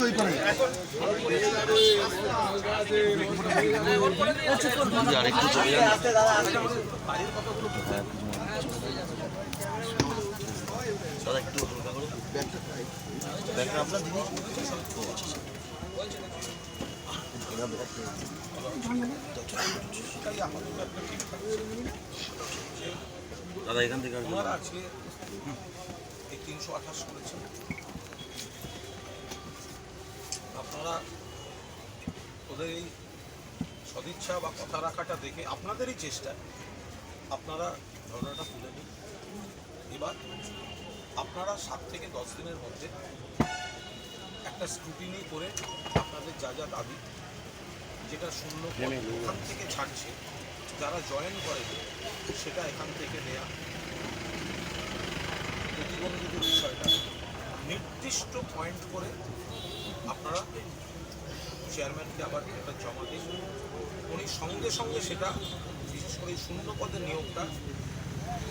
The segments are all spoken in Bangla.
একটু ওই পারে দাদা করে ব্যাগটা আপনার দিদি দাদা এখান থেকে তিনশো আঠাশ করেছেন আপনারা ওদের এই সদিচ্ছা বা কথা রাখাটা দেখে আপনাদেরই চেষ্টা। আপনারা ঘটনাটা তুলে নিন। এবার আপনারা সাত থেকে দশ দিনের মধ্যে একটা স্ক্রুটিনি করে আপনাদের যা যা দাবি যেটা শূন্য ওখান থেকে ছাড়ছে যারা জয়েন করে সেটা এখান থেকে নেয়া প্রতিবন্ধীদের বিষয়টা নির্দিষ্ট পয়েন্ট করে আপনারা চেয়ারম্যানকে আবার এটা জমা দিন। উনি সঙ্গে সঙ্গে সেটা, বিশেষ করে শূন্য পদের নিয়োগটা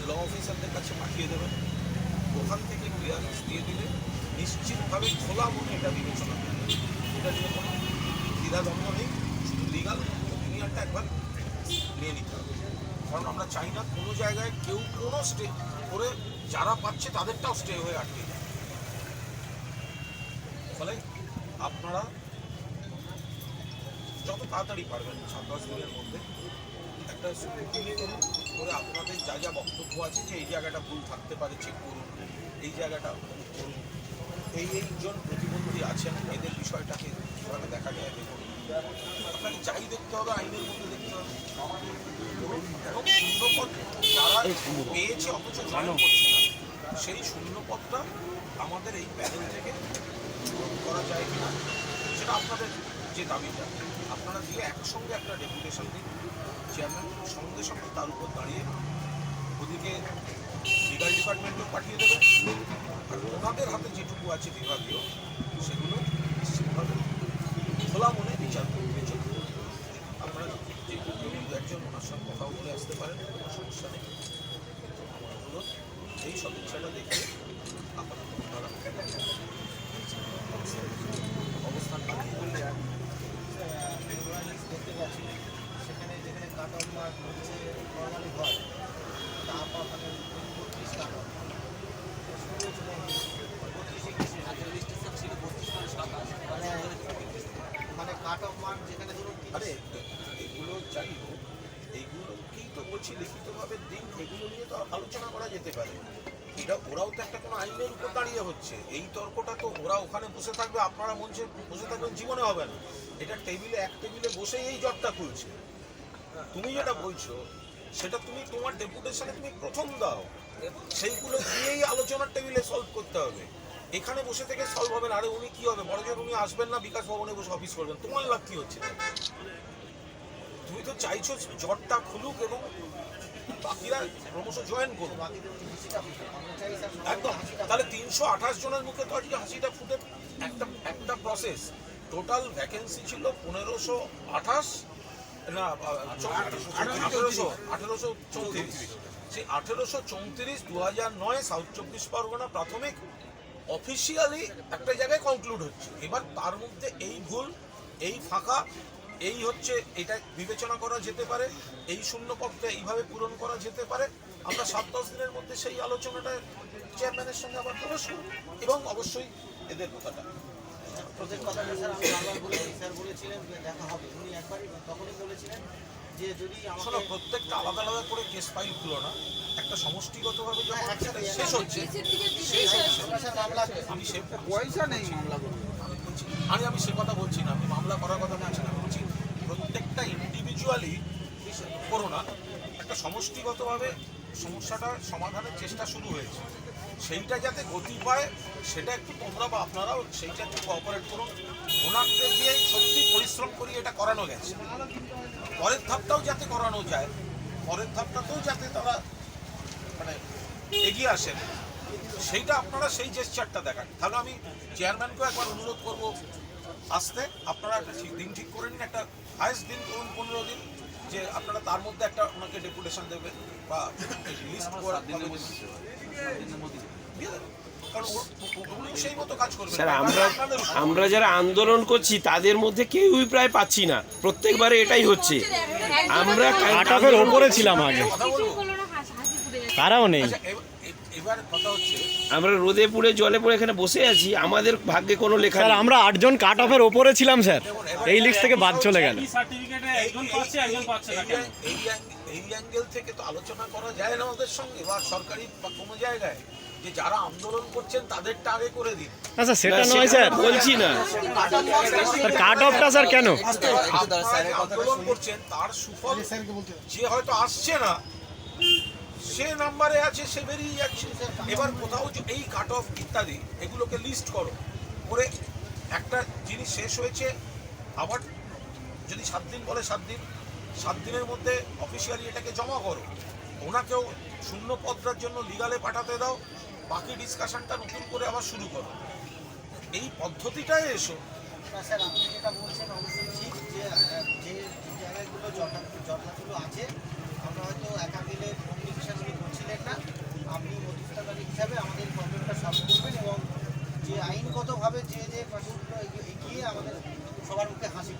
ল অফিসারদের কাছে পাঠিয়ে দেবেন। ওখান থেকে ক্লিয়ারেন্স দিয়ে দিলে নিশ্চিতভাবে খোলা মনে এটা বিবেচনা করবে এটা নিয়ে কোনো দ্বিধাদ্বন্দ্ব নেই, শুধু লিগাল অপিনিয়নটা একবার নিয়ে নিতে হবে। কারণ আমরা চাই না কোনো জায়গায় কেউ কোনো স্টে করে যারা পাচ্ছে তাদেরটাও স্টে হয়ে আটকে যায়। ফলে আপনারা যত তাড়াতাড়ি পারবেন সাত দশ দিনের মধ্যে একটা স্ক্রুটিনি করুন, করে আপনাদের যা যা বক্তব্য আছে যে এই জায়গাটা ভুল থাকতে পারে চেক করুন, এই জায়গাটা করুন। এই এইজন প্রতিবন্ধী আছেন, এদের বিষয়টাকে কীভাবে দেখা যায় দেখুন। আপনাকে যাই দেখতে হবে, আইনের মধ্যে দেখতে হবে। এবং যারা পেয়েছে অথচ করছে না, সেই শূন্যপদটা আমাদের এই প্যানেল থেকে পূরণ করা যায় কি না সেটা আপনাদের যে দাবিটা। আপনারা দিয়ে একসঙ্গে একটা ডেপুটেশন দিন চেয়ারম্যান সঙ্গে সঙ্গে তার উপর দাঁড়িয়ে ওদিকে লিগাল ডিপার্টমেন্টও পাঠিয়ে দেবে, আর ওনাদের হাতে যেটুকু আছে বিভাগীয়, সেগুলো নিশ্চিতভাবে খোলা মনে বিচার করবে চলবে আপনারা যে কেউ দু একজন ওনার সঙ্গে কথাও বলে আসতে পারেন কোনো সমস্যা নেই আমার অনুরোধ এই সদিচ্ছাটা দেখে আপাতত আপনারা অবস্থান করলে দেখতে পাচ্ছি সেখানে যেখানে কাট অফ মার্ক হচ্ছে নর্মালি হয় তা ওখানে বত্রিশ কাট অফ মানে মানে কাট অফ মার্ক যেখানে ধরুন আরে এগুলো যাই হোক এইগুলোকেই তো বলছি লিখিতভাবে দিন এগুলো নিয়ে তো আলোচনা করা যেতে পারে এটা ওরাও তো একটা কোনো আইনের উপর দাঁড়িয়ে হচ্ছে। এই তর্কটা তো ওরা ওখানে বসে থাকবে, আপনারা মঞ্চে বসে থাকবেন জীবনে হবে না। এটা টেবিলে, এক টেবিলে বসেই এই জটটা খুলছে। তুমি যেটা বলছো, সেটা তুমি তোমার ডেপুটেশনে তুমি প্রথম দাও। সেইগুলো দিয়েই আলোচনার টেবিলে সলভ করতে হবে। এখানে বসে থেকে সলভ হবে না। আরে উনি কি হবে? বড় উনি আসবেন না, বিকাশ ভবনে বসে অফিস করবেন। তোমার লাভ কি হচ্ছে? তুমি তো চাইছো জটটা খুলুক এবং বাকিরা ক্রমশ জয়েন স্যার একদম। তাহলে তিনশো আঠাশ জনের মুখে তো আজকে হাসিটা ফুটে একটা একটা প্রসেস টোটাল ভ্যাকেন্সি ছিল পনেরোশো আঠাশ, না আঠেরোশো আঠেরোশো চৌত্রিশ। সেই আঠেরোশো চৌত্রিশ দু হাজার নয় সাউথ চব্বিশ পরগনা প্রাথমিক অফিসিয়ালি একটা জায়গায় কনক্লুড হচ্ছে। এবার তার মধ্যে এই ভুল, এই ফাঁকা এই হচ্ছে এটা বিবেচনা করা যেতে পারে এই শূন্য পক্ষে এইভাবে পূরণ করা যেতে পারে। আমরা সাত দশ দিনের মধ্যে সেই আলোচনাটা চেয়ারম্যানের সঙ্গে আবার প্রবেশ করব এবং অবশ্যই এদের কথাটা। প্রত্যেক কথা স্যার আমি বারবার বলেছি স্যার বলেছিলেন যে দেখা হবে। উনি একবারই তখনই বলেছিলেন যে যদি শোনো প্রত্যেকটা আলাদা আলাদা করে কেস ফাইল খুলো না। একটা সমষ্টিগতভাবে যখন হ্যাঁ, সেটা শেষ হচ্ছে হচ্ছে। আমি সে পয়সা নেই মামলা আমি আমি আমি সে কথা বলছি না আমি মামলা করার কথা বলছি না আমি বলছি প্রত্যেকটা ইন্ডিভিজুয়ালি করো না একটা সমষ্টিগতভাবে সমস্যাটা সমাধানের চেষ্টা শুরু হয়েছে। সেইটা যাতে গতি পায়, সেটা একটু তোমরা বা আপনারাও সেইটা একটু কোঅপারেট করুন। ওনাদের দিয়ে সত্যি পরিশ্রম করি, এটা করানো গেছে। পরের ধাপটাও যাতে করানো যায়, পরের ধাপটাতেও যাতে তারা মানে এগিয়ে আসেন, সেইটা আপনারা সেই জেস্টারটা দেখান। তাহলে আমি চেয়ারম্যানকেও একবার অনুরোধ করব, আসতে। আপনারা একটা দিন ঠিক করে নিন, একটা হায়েস্ট দিন করুন পনেরো দিন যে আপনারা তার মধ্যে একটা ওনাকে ডেপুটেশন দেবেন বা লিস্ট করে স্যার আমরা আমরা যারা আন্দোলন করছি তাদের মধ্যে কেউই প্রায় পাচ্ছি না। প্রত্যেকবারে এটাই হচ্ছে। আমরা অফের ওপরে ছিলাম আগে। তারাও নেই আচ্ছা এবার- এ- এবার কথা হচ্ছে আমরা রোদে পুড়ে জলে পড়ে এখানে বসে আছি আমাদের ভাগ্যে কোনো লেখা স্যার আমরা আটজন কাট অফের ওপরে ছিলাম স্যার। এই লিস্ট থেকে বাদ চলে গেল। সার্টিফিকেটে একজন পাচ্ছে একজন পাচ্ছে না এই- কেন এই অ্যাঙ্গেল থেকে তো আলোচনা করা যায় না ওদের সঙ্গে বা সরকারি বা কোনো জায়গায়। যে যারা আন্দোলন করছেন তাদেরটা আগে করে দিন। না স্যার সেটা নয় স্যার। বলছি না। স্যার কাট অফটা স্যার কেন? আন্দোলন করছেন তার সুফল যে হয়তো আসছে না সে নাম্বারে আছে সে বেরিয়ে যাচ্ছে। এবার কোথাও যে এই কাট অফ ইত্যাদি, এগুলোকে লিস্ট করো। করে একটা জিনিস শেষ হয়েছে। আবার যদি সাত দিন বলে সাত দিন, সাত দিনের মধ্যে অফিসিয়ালি এটাকে জমা করো। ওনাকেও শূন্য পদটার জন্য লিগালে পাঠাতে দাও। বাকি ডিসকাশনটা নতুন করে আবার শুরু করো। এই পদ্ধতিটাই এসো। যে যে যে জায়গাগুলো আছে, আমরা হয়তো মিলে কমিউনিকেশন উনি করছিলেন না আপনি হিসাবে আমাদের প্রবলেমটা সলভ করবেন এবং যে আইনগতভাবে যে যে প্রশ্নগুলো এগিয়ে- এগিয়ে আমাদের সবার মুখে হাসি।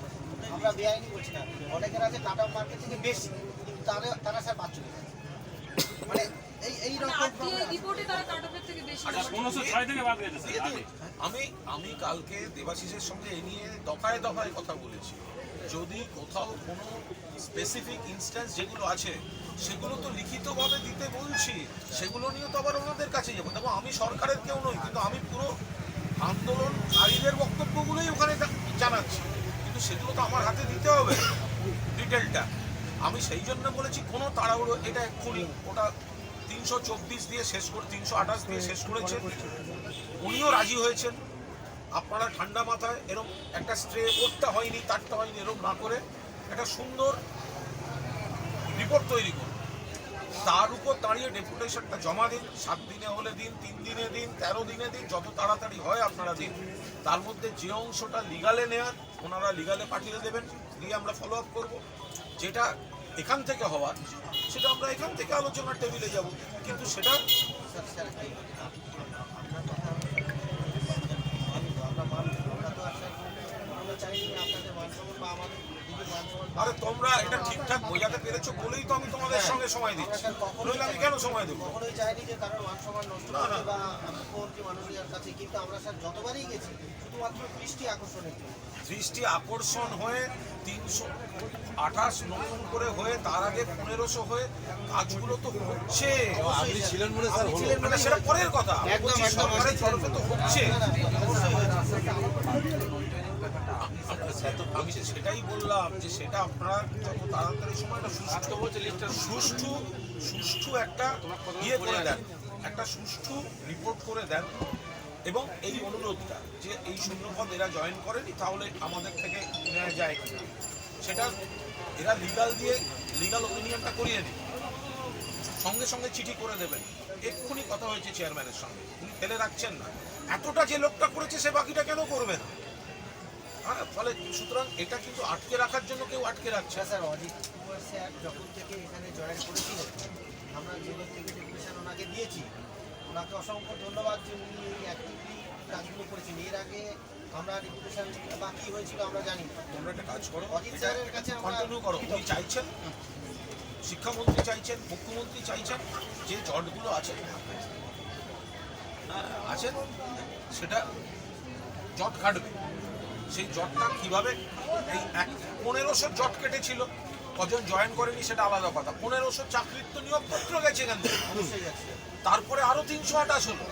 আমরা বেআইনি বলছি না। অনেকের আছে টাটা মার্কেট থেকে বেশি কিন্তু তারা তারা স্যার বাদ চলে মানে এই এই স্যার আগে আমি আমি কালকে দেবাশিসের সঙ্গে এই নিয়ে দফায় দফায় কথা বলেছি। যদি কোথাও কোনো স্পেসিফিক ইনস্ট্যান্স যেগুলো আছে, সেগুলো তো লিখিতভাবে দিতে বলছি, সেগুলো নিয়ে তো আবার ওনাদের কাছে যাব। দেখো, আমি সরকারের কেউ নই, কিন্তু আমি পুরো আন্দোলনকারীদের বক্তব্যগুলোই ওখানে জানাচ্ছি। কিন্তু সেগুলো তো আমার হাতে দিতে হবে ডিটেলটা। আমি সেই জন্য বলেছি, কোনো তাড়াহুড়ো, এটা এক্ষুনি। ওটা তিনশো চব্বিশ দিয়ে শেষ করে, তিনশো আঠাশ দিয়ে শেষ করেছে। উনিও রাজি হয়েছেন। আপনারা ঠান্ডা মাথায় এরকম একটা স্ট্রে ওরটা হয়নি তারটা হয়নি এরকম না করে একটা সুন্দর রিপোর্ট তৈরি করুন। তার উপর দাঁড়িয়ে ডেপুটেশনটা জমা দিন, সাত দিনে হলে দিন, তিন দিনে দিন, তেরো দিনে দিন, যত তাড়াতাড়ি হয় আপনারা দিন। তার মধ্যে যে অংশটা লিগালে নেয়ার, ওনারা লিগালে পাঠিয়ে দেবেন, দিয়ে আমরা ফলো আপ করব। যেটা এখান থেকে হওয়ার, সেটা আমরা এখান থেকে আলোচনার টেবিলে যাব। কিন্তু সেটা স্যার স্যার এই আপনার কথা মানব আমরা মানব আমরা তো আর স্যার আমরা চাইনি আপনাদের মান সম্মান বা আমাদের দিদির মান সম্মান আরে তোমরা এটা ঠিকঠাক বোঝাতে পেরেছ বলেই তো আমি তোমাদের সঙ্গে সময় দিচ্ছি। নইলে আমি কেন সময় দেবো? কখনোই চাইনি যে কারোর মান সম্মান নষ্ট না। বা মুখ্যমন্ত্রী কাছে কিন্তু আমরা স্যার যতবারই গেছি শুধুমাত্র দৃষ্টি আকর্ষণের জন্য। দৃষ্টি আকর্ষণ হয়ে তিনশো আঠাশ নতুন করে হয়ে তার আগে পনেরোশো হয়ে কাজগুলো তো হচ্ছে। আপনি ছিলেন বলে স্যার হলো। মানে সেটা পরের কথা। একদম, সরকারের তরফে তো হচ্ছে। অবশ্যই হয়েছে। আমি সেটাই বললাম যে সেটা আপনারা যত তাড়াতাড়ি সময়টা সুষ্ঠু সুষ্ঠু সুষ্ঠু একটা ইয়ে করে দেন, একটা সুষ্ঠু রিপোর্ট করে দেন। এবং এই অনুরোধটা যে এই শূন্যপদ এরা জয়েন করেনি, তাহলে আমাদের থেকে নেওয়া যায় কিনা? সেটা এরা লিগাল দিয়ে লিগাল ওপিনিয়নটা করিয়ে দিন সঙ্গে সঙ্গে চিঠি করে দেবেন। এক্ষুনি কথা হয়েছে চেয়ারম্যানের সঙ্গে। উনি ফেলে রাখছেন না। এতটা যে লোকটা করেছে, সে বাকিটা কেন করবে না? হ্যাঁ ফলে সুতরাং এটা কিন্তু আটকে রাখার জন্য কেউ আটকে রাখছে। স্যার অজিত কুমার স্যার যখন থেকে এখানে জয়েন করেছিলেন আমরা জেলের থেকে ডেপুটেশন ওনাকে দিয়েছি ওনাকে অসংখ্য ধন্যবাদ যে উনি এই অ্যাক্টিভলি কাজগুলো করেছেন। এর আগে আমরা ডেপুটেশন বাকি হয়েছিল আমরা জানি তোমরা একটা কাজ করো অজিত স্যারের কাছে কন্টিনিউ করো। উনি চাইছেন শিক্ষামন্ত্রী চাইছেন মুখ্যমন্ত্রী চাইছেন যে জটগুলো আছে হ্যাঁ, আছেন সেটা জট কাটবে। সেই জটটা কীভাবে এই এক পনেরোশো জট কেটেছিল। কজন জয়েন করেনি সেটা আলাদা কথা। পনেরোশো চাকরির তো নিয়োগপত্র গেছে এখান থেকে। তারপরে আরও তিনশো আঠাশ হলো।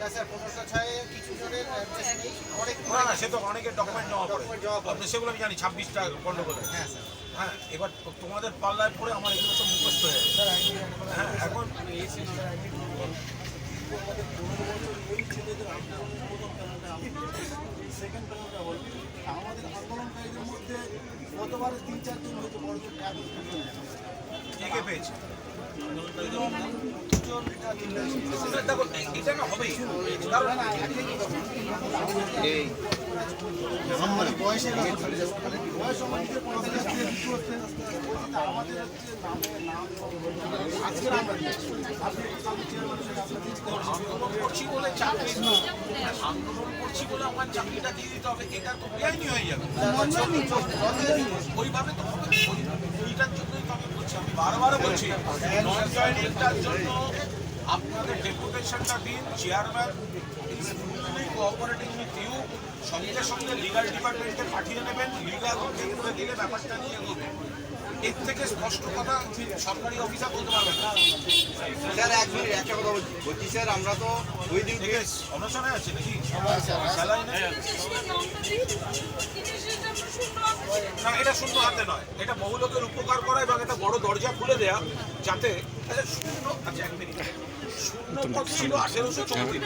না স্যার পনেরোশো ছয়ে কিছু জনের অ্যাড্রেস নেই। অনেক না না সে তো অনেকের ডকুমেন্ট জমা পড়ে। আপনি সেগুলো আমি জানি ছাব্বিশটা গন্ডগোল। হ্যাঁ স্যার। হ্যাঁ এবার তোমাদের পাল্লায় পড়ে আমার এগুলো সব মুখস্থ হয়ে হ্যাঁ এখন সেকেন্ড প্যানেলটা হল আমাদের আন্দোলনকারীদের মধ্যে গতবার তিন চারজন হয়তো বড় কে পেয়েছে? এটা না হবেই বয়স সম্বন্ধে আমাদের হচ্ছে। আন্দোলন করছি বলে চাকরি আন্দোলন করছি বলে আমার চাকরিটা দিয়ে দিতে হবে এটা তো বেআইনি হয়ে যাবে ওইভাবে তো হবে ওই- ওইটার আমি বলছি আমি বারবার বলছি নন জয়েনিংটার জন্য আপনাদের ডেপুটেশনটা দিন চেয়ারম্যান কোঅপারেটিং উইথ ইউ সঙ্গে সঙ্গে লিগাল ডিপার্টমেন্টে পাঠিয়ে নেবেন লিগাল করে দিলে ব্যাপারটা নিয়ে এগোবে এর থেকে স্পষ্ট কথা সরকারি অফিসার বলতে পারবেন না। স্যার এক মিনিট একটা কথা বলছি। বলছি স্যার আমরা তো ওই দিন আছে অনশনে আছে নাকি? স্যালাইনে? না এটা শূন্য হাতে নয়। এটা বহু লোকের উপকার করা এবং একটা বড় দরজা খুলে দেয়া যাতে আচ্ছা, শূন্য আচ্ছা এক মিনিট। শূন্য পদ ছিল আঠেরোশো চৌত্রিশ।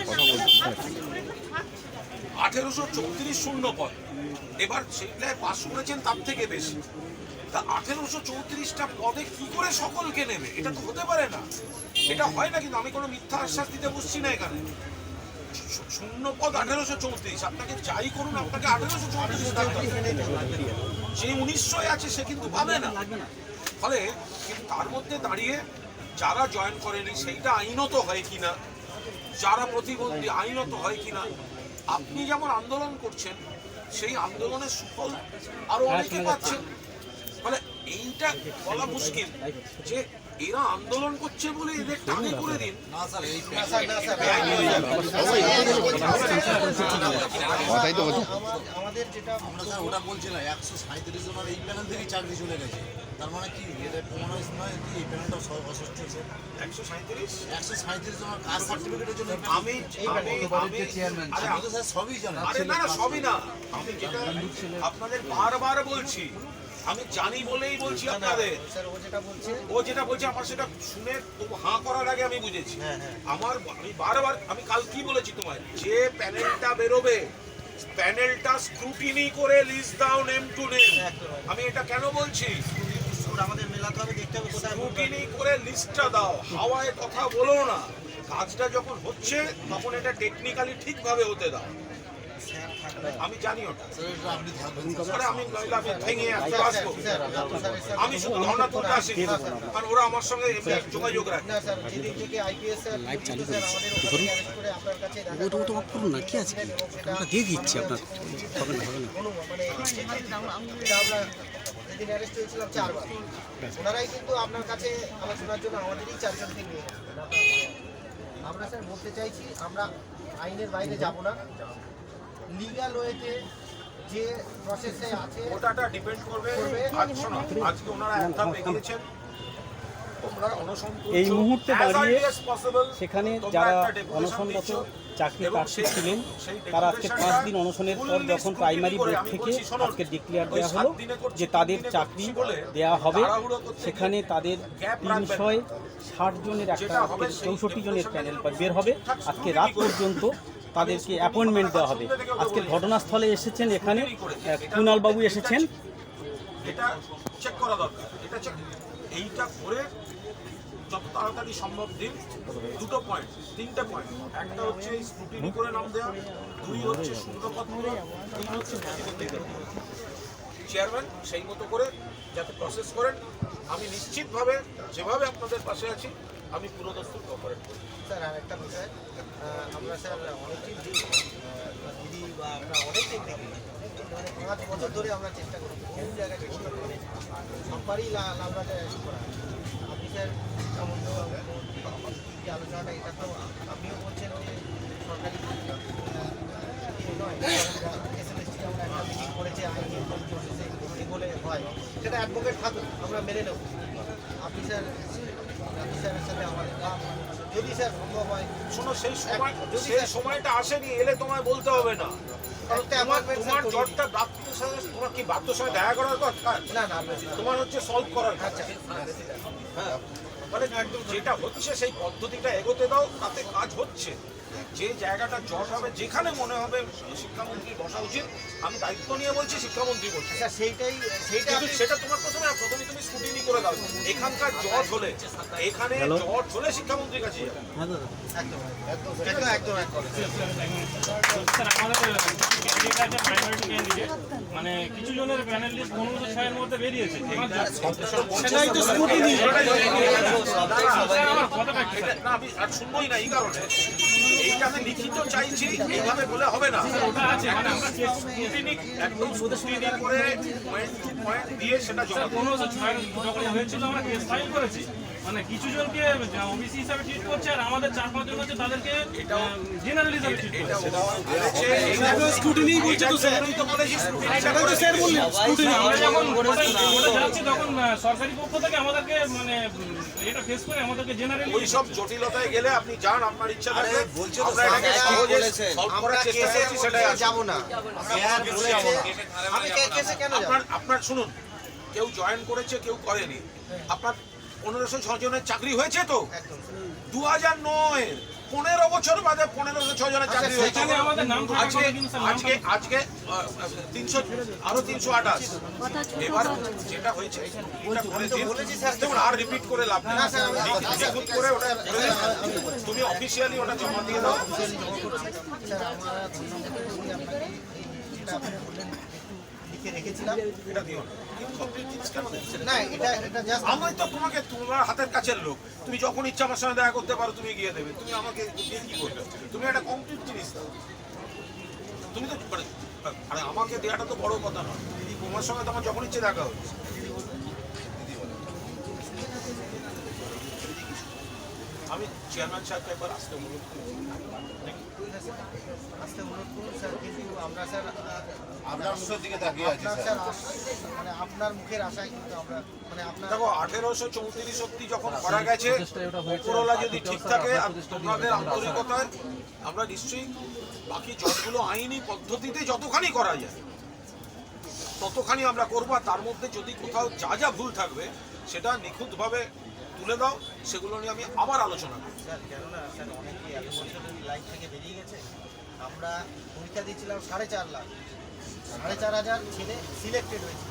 আঠেরোশো চৌত্রিশ শূন্য পদ। এবার সেটায় পাস করেছেন তার থেকে বেশি। তা আঠেরোশো চৌত্রিশটা পদে কি করে সকলকে নেবে? এটা তো হতে পারে না। এটা হয় না কিন্তু আমি কোনো মিথ্যা আশ্বাস দিতে বসছি না এখানে। শূন্য পদ আঠেরোশো চৌত্রিশ। আপনাকে যাই করুন আপনাকে আঠেরোশো চৌত্রিশ যে উনিশশোয় আছে সে কিন্তু পাবে না। ফলে কিন্তু তার মধ্যে দাঁড়িয়ে যারা জয়েন করেনি সেইটা আইনত হয় কি না যারা প্রতিবন্ধী আইনত হয় কি না আপনি যেমন আন্দোলন করছেন সেই আন্দোলনের সুফল আরও অনেকে পাচ্ছেন। ফলে এইটা বলা মুশকিল যে এরা আন্দোলন করছে বলে এদের টানে করে দিন। আমাদের যেটা আমরা স্যার ওটা বলছিলাম একশো সাঁত্রিশ জনের এই প্যানেল থেকেই চাকরি চলে গেছে। তার মানে কি? এটা প্রমাণ হয়েছে নয় কি এই প্যানেলটা অসুস্থ হয়েছে। একশো সাঁইত্রিশ? একশো সাঁত্রিশ জনের কাজ সার্টিফিকেটের জন্য আমি আমি তো স্যার সবই জানি। আরে না না সবই না। আমি যেটা আপনাদের বারবার বলছি আমি জানি বলেই বলছি আপনাদের। ও যেটা বলছে। ও যেটা বলছে আমার সেটা শুনে হাঁ করার আগে আমি বুঝেছি। আমার আমি বারবার আমি কাল কি বলেছি তোমায়? যে প্যানেলটা বেরোবে প্যানেলটা স্ক্রুটিনি করে লিস্ট দাও নেম টু নেম আমি এটা কেন বলছি? আমাদের মেলাতে হবে দেখতে হবে কোথায় স্ক্রুটিনি করে লিস্টটা দাও। হাওয়ায় কথা বলো না। কাজটা যখন হচ্ছে তখন এটা টেকনিক্যালি ঠিকভাবে হতে দাও। আমি জানি ওটা ভেঙে আসব শুধু ধর্ণা তুলতে আসিনি কারণ ওরা আমার সঙ্গে যোগাযোগ রাখে স্যার যেদিন থেকে আইপিএস স্যার লাইভ চালু স্যার আমাদের ওখানে অ্যারেস্ট করে ওটা ওটা করুন না কি আছে আমরা দিয়ে দিচ্ছি আপনার হবে না হবে না মানে এটা আমরা যেদিন অ্যারেস্ট হয়েছিলাম চারবার ওনারাই কিন্তু আপনার কাছে আলোচনার জন্য আমাদেরই চারজনকে নিয়ে আমরা স্যার বলতে চাইছি আমরা আইনের বাইরে যাব না লিগাল ওয়েতে যে প্রসেসে আছে ওটাটা ডিপেন্ড করবে আজ শোনো আজকে ওনারা এক ধাপ এগিয়েছেন। এই মুহূর্তে দাঁড়িয়ে সেখানে যারা অনশনরত চাকরি প্রার্থী ছিলেন তারা আজকে পাঁচ দিন অনশনের পর যখন প্রাইমারি বোর্ড থেকে আজকে ডিক্লেয়ার দেওয়া হলো যে তাদের চাকরি দেওয়া হবে। সেখানে তাদের Gap রাখবেন তিনশো ষাট জনের একটা চৌষট্টি জনের প্যানেল বের হবে। আজকে রাত পর্যন্ত তাদেরকে অ্যাপয়েন্টমেন্ট দেওয়া হবে। আজকে ঘটনাস্থলে এসেছেন এখানে কুণালবাবু এসেছেন। এটা চেক করা দরকার। এটা চেক এইটা করে যত তাড়াতাড়ি সম্ভব দিন। দুটো পয়েন্ট তিনটে পয়েন্ট একটা হচ্ছে স্ক্রুটিনি করে নাম দেওয়া দুই হচ্ছে শূন্যপত্র তিন হচ্ছে চেয়ারম্যান সেই মতো করে যাতে প্রসেস করেন। আমি নিশ্চিতভাবে যেভাবে আপনাদের পাশে আছি, আমি পুরো দস্তুর কোঅপারেট করি স্যার আর একটা বিষয় আমরা স্যার অনেকদিন দিদি বা আমরা অনেকদিন দেখি মানে পাঁচ বছর ধরে আমরা চেষ্টা করি, বহু জায়গায় চেষ্টা করি সববারই লা- লালবাজে করা। আপনি স্যার তো যে আলোচনাটা এটা তো আপনিও বলছেন যে সরকারি নয় এসএলএসটি আমরা একটা মিটিং করেছি, আইনি বলে হয়, সেটা অ্যাডভোকেট থাকুক, আমরা মেনে নেব। আপনি স্যার, আপনি স্যারের সাথে আমাদের যদি স্যার সম্ভব হয়। শোনো সেই সময় যদি সেই সময়টা আসেনি এলে তোমায় বলতে হবে না। তোমার জ্বরটা ডাক্তারের সাথে তোমার কি বাধ্যর সাথে দেখা করার দরকার না না তোমার হচ্ছে সলভ করার আচ্ছা। হ্যাঁ মানে যেটা হচ্ছে সেই পদ্ধতিটা এগোতে দাও তাতে কাজ হচ্ছে। যে জায়গাটা জট হবে যেখানে মনে হবে শিক্ষামন্ত্রী বসা উচিত আমি দায়িত্ব নিয়ে বলছি শিক্ষামন্ত্রী বলছি। আচ্ছা সেইটাই সেইটা সেটা তোমার প্রথমে প্রথমে তুমি স্কুটিনি করে দাও। এখানকার জট হলে এখানে জট হলে শিক্ষামন্ত্রীর কাছে যাবে একদম একদম একদম একদম। মানে কিছু জনের প্যানেল লিস্ট পনেরো ছয়ের মধ্যে বেরিয়েছে। সেটাই তো স্কুটিনি আমার কথাটা একটু স্যার। না আমি আর শুনবোই না এই কারণে এইটাতে লিখিত চাইছি এইভাবে বলে হবে না ওটা আছে মানে আমরা কেস- স্কুটিনি একদম স্কুটিনি করে পয়েন্ট টু পয়েন্ট দিয়ে সেটা জমা পনেরোশো ছয় যখন হয়েছিল আমরা কেস ফাইল করেছি। মানে কিছু জনকে ওবিসি হিসাবে ট্রিট করছে আর আমাদের চার পাঁচ জন হচ্ছে তাদেরকে জেনারেল হিসাবে ট্রিট করছে। বলেছে, বলছে তো স্যার এইটাই তো বলেছি স্কুটিনি তো স্যার বললেন। আমরা যখন যাচ্ছি তখন সরকারি পক্ষ থেকে আমাদেরকে মানে এটা ফেস করে আমাদেরকে জেনারেল ওই সব জটিলতায় গেলে আপনি যান আপনার ইচ্ছা থাকলে বলছো তো এটাকে করার চেষ্টা করছি যাব না। স্যার বলেছে। আমি কেসে কেন যাব? আপনার আপনার শুনুন কেউ জয়েন করেছে কেউ করেনি। আপনার পনেরোশো ছ জনের চাকরি হয়েছে তো? দু হাজার নয়। পনেরো বছর বাদে পনেরোশো ছ জনের চাকরি হয়েছে। আমাদের আজকে আজকে আজকে তিনশো আরও তিনশো আঠাশ। এবার যেটা হয়েছে। দেখুন আর রিপিট করে লাভ নেই। করে ওটা তুমি অফিসিয়ালি ওটা জমা দিয়ে দাও। লিখে রেখেছিলাম। এটা দিও না। আমি তো তোমাকে তোমার হাতের কাছের লোক। তুমি যখন ইচ্ছা আমার সঙ্গে দেখা করতে পারো তুমি গিয়ে দেবে। তুমি আমাকে দিয়ে কি করবে? তুমি একটা কমপ্লিট জিনিস তুমি তো মানে, আরে আমাকে দেওয়াটা তো বড় কথা নয়। তোমার সঙ্গে তোমার যখন ইচ্ছে দেখা হচ্ছে। আমি চেয়ারম্যান সাহেবকে একবার আসতে বলুন আসতে অনুরোধ করুন স্যার কিন্তু আমরা স্যার আপনার মুখের দিকে তাকিয়ে আছি স্যার। স্যার মানে আপনার মুখের আশায় কিন্তু আমরা মানে আপনার দেখো আঠেরোশো চৌত্রিশ অব্দি যখন করা গেছে উপরওয়ালা যদি ঠিক থাকে আন্তরিকতায় আমরা নিশ্চয়ই বাকি জটগুলো আইনি পদ্ধতিতে যতখানি করা যায় ততখানি আমরা করব আর তার মধ্যে যদি কোথাও যা যা ভুল থাকবে সেটা নিখুঁতভাবে তুলে দাও সেগুলো নিয়ে আমি আবার আলোচনা করব। স্যার কেননা স্যার অনেকে এত বছরের লাইফ থেকে বেরিয়ে গেছে। আমরা পরীক্ষা দিয়েছিলাম সাড়ে চার লাখ। সাড়ে চার হাজার ছেলে সিলেক্টেড হয়েছিল।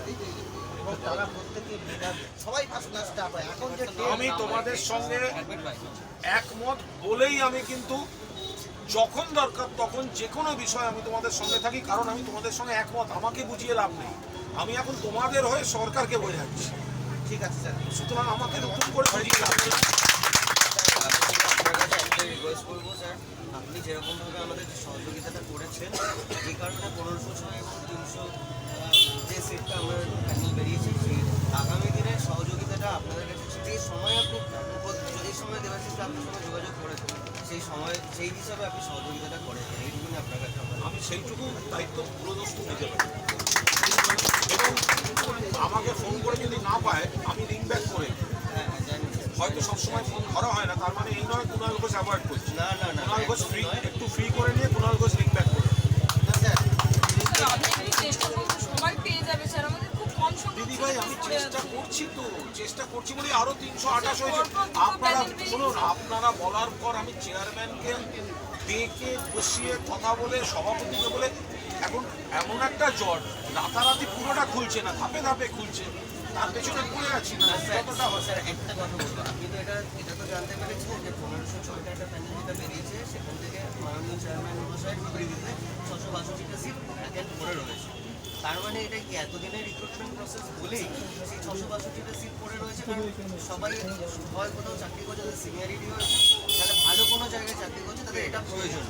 এবং তারা প্রত্যেকে মেধাবী সবাই ফার্স্ট ক্লাস স্টাফ হয়। এখন যে আমি তোমাদের সঙ্গে একমত বলেই আমি কিন্তু যখন দরকার তখন যে কোনো বিষয় আমি তোমাদের সঙ্গে থাকি কারণ আমি তোমাদের সঙ্গে একমত। আমাকে বুঝিয়ে লাভ নেই। আমি এখন তোমাদের হয়ে সরকারকে বোঝাচ্ছি। ঠিক আছে স্যার। সুতরাং আমাকে নতুন করে রিকোয়েস্ট করব স্যার আপনি যেরকমভাবে আমাদের যে সহযোগিতাটা করেছেন যে কারণে পনেরোশো ছয় এবং তিনশো যে সিটটা আমরা প্যানেল বেরিয়েছি সেই আগামী দিনের সহযোগিতাটা আপনাদের কাছে যে সময় আপনি এই সময় দেবাশিস আপনার সঙ্গে যোগাযোগ করেছেন সেই সময় সেই হিসাবে আপনি সহযোগিতাটা করেছেন। এইটুকুনি আপনার কাছে আমি সেইটুকু দায়িত্ব পুরোদস্ত নিতে পারি এবং আমাকে ফোন করে যদি না পায় আমি রিং ব্যাক করে হ্যাঁ হ্যাঁ। হয়তো সবসময় ফোন ধরা হয় না তার মানে এই নয় কুণাল ঘোষ অ্যাভয়েড করছি। না না না কুণাল ঘোষ ফ্রি। একটু ফ্রি করে নিয়ে কুণাল ঘোষ রিং ব্যাক করে না স্যার স্যার, আপনি একটু চেষ্টা করুন সবাই পেয়ে যাবে স্যার আমাদের খুব কম সংখ্যক দিদি ভাই আমি চেষ্টা করছি তো চেষ্টা করছি বলে আরও তিনশো আঠাশ হয়েছে। পরপর আপনারা শুনুন আপনারা বলার পর আমি চেয়ারম্যানকে ডেকে বসিয়ে কথা বলে সভাপতিকে বলে এখন এমন একটা জ্বর রাতারাতি পুরোটা খুলছে না, ধাপে ধাপে খুলছে। তার পেছনে পড়ে আছি। না স্যার একটা কথা বলব আপনি তো এটা এটা তো জানতে পেরেছেন যে পনেরোশো ছয়টা একটা প্যানেল যেটা বেরিয়েছে, সেখান থেকে মাননীয় চেয়ারম্যান মহাশয় বিবৃতিতে ছশো বাষট্টিটা সিট ভ্যাকেন্ট পড়ে রয়েছে। তার মানে এটা কি এতদিনের রিক্রুটমেন্ট প্রসেস বলেই সেই ছশো বাষট্টিটা সিট পড়ে রয়েছে? কারণ সবাই হয় কোথাও চাকরি করছে তাদের সিনিয়রিটি হয়েছে তাহলে ভালো কোনো জায়গায় চাকরি করছে তাদের এটা প্রয়োজন।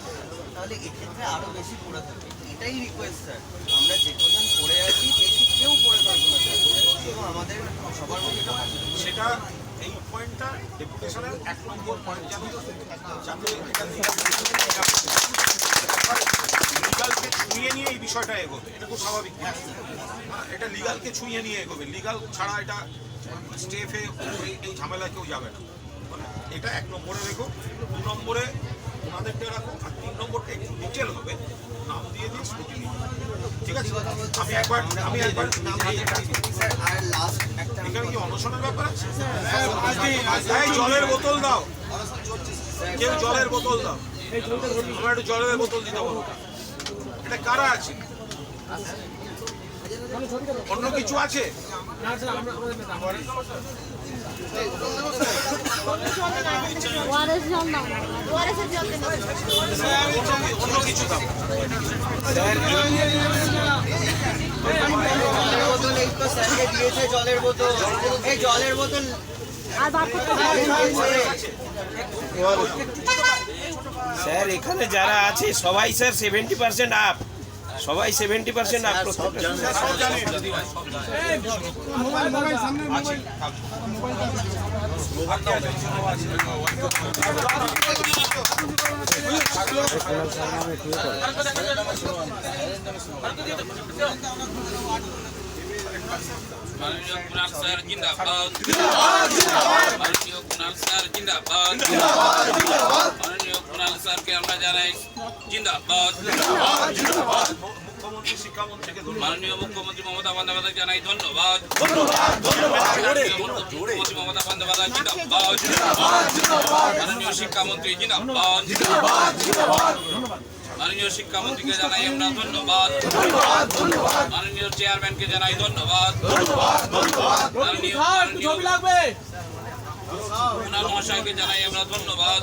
তাহলে এক্ষেত্রে আরও বেশি পড়ে থাকবে এটাই রিকোয়েস্ট স্যার আমরা যে কজন পড়ে আছি দেখি কেউ পড়ে থাকব না স্যার আমাদের সবার মধ্যে সেটা এই পয়েন্টটা ডেপুটেশনের এক নম্বর পয়েন্ট লিগালকে ছুঁয়ে নিয়ে এই বিষয়টা এগোবে। এটা খুব স্বাভাবিক। হ্যাঁ, এটা লিগালকে ছুঁয়ে নিয়ে এগোবে। লিগাল ছাড়া এটা স্টেফে এই এই ঝামেলায় কেউ যাবে না। মানে এটা এক নম্বরে রেখো। দু নম্বরে ওনাদেরটা রাখো আর তিন নম্বরটা একটু ডিটেল হবে। নাম দিয়ে দিন স্কুটি ঠিক আছে? আমি একবার আমি একবার আর লাস্ট এখানে কি অনশনের ব্যাপার আছে? এই জলের বোতল দাও। কেউ জলের বোতল দাও। আমার একটু জলের বোতল দিতে বলো। এটা কারা আছে? অন্য কিছু আছে? ওয়ারেস জলের বোতল এই জলের আর বার স্যার এখানে যারা আছে সবাই স্যার সেভেন্টি পার্সেন্ট আপ সবাই seventy percent up mobile mobile সামনে মোবাইল। মাননীয় কুণাল স্যার জিন্দাবাদ মাননীয় কুণাল স্যার জিন্দাবাদ মাননীয় কুণাল স্যারকে আমরা জানাই জিন্দাবাদ মুখ্যমন্ত্রী শিক্ষামন্ত্রীকে ধন্যবাদ। মাননীয় মুখ্যমন্ত্রী মমতা বন্দ্যোপাধ্যায় জানাই ধন্যবাদ। মুখ্যমন্ত্রী মমতা বন্দ্যোপাধ্যায় জিন্দাবাদ। মাননীয় শিক্ষামন্ত্রী জিন্দাবাদ। মাননীয় শিক্ষামন্ত্রীকে জানাই আমরা ধন্যবাদ। মাননীয় চেয়ারম্যানকে জানাই ধন্যবাদ। মাননীয় মহাশয়কে জানাই আমরা ধন্যবাদ।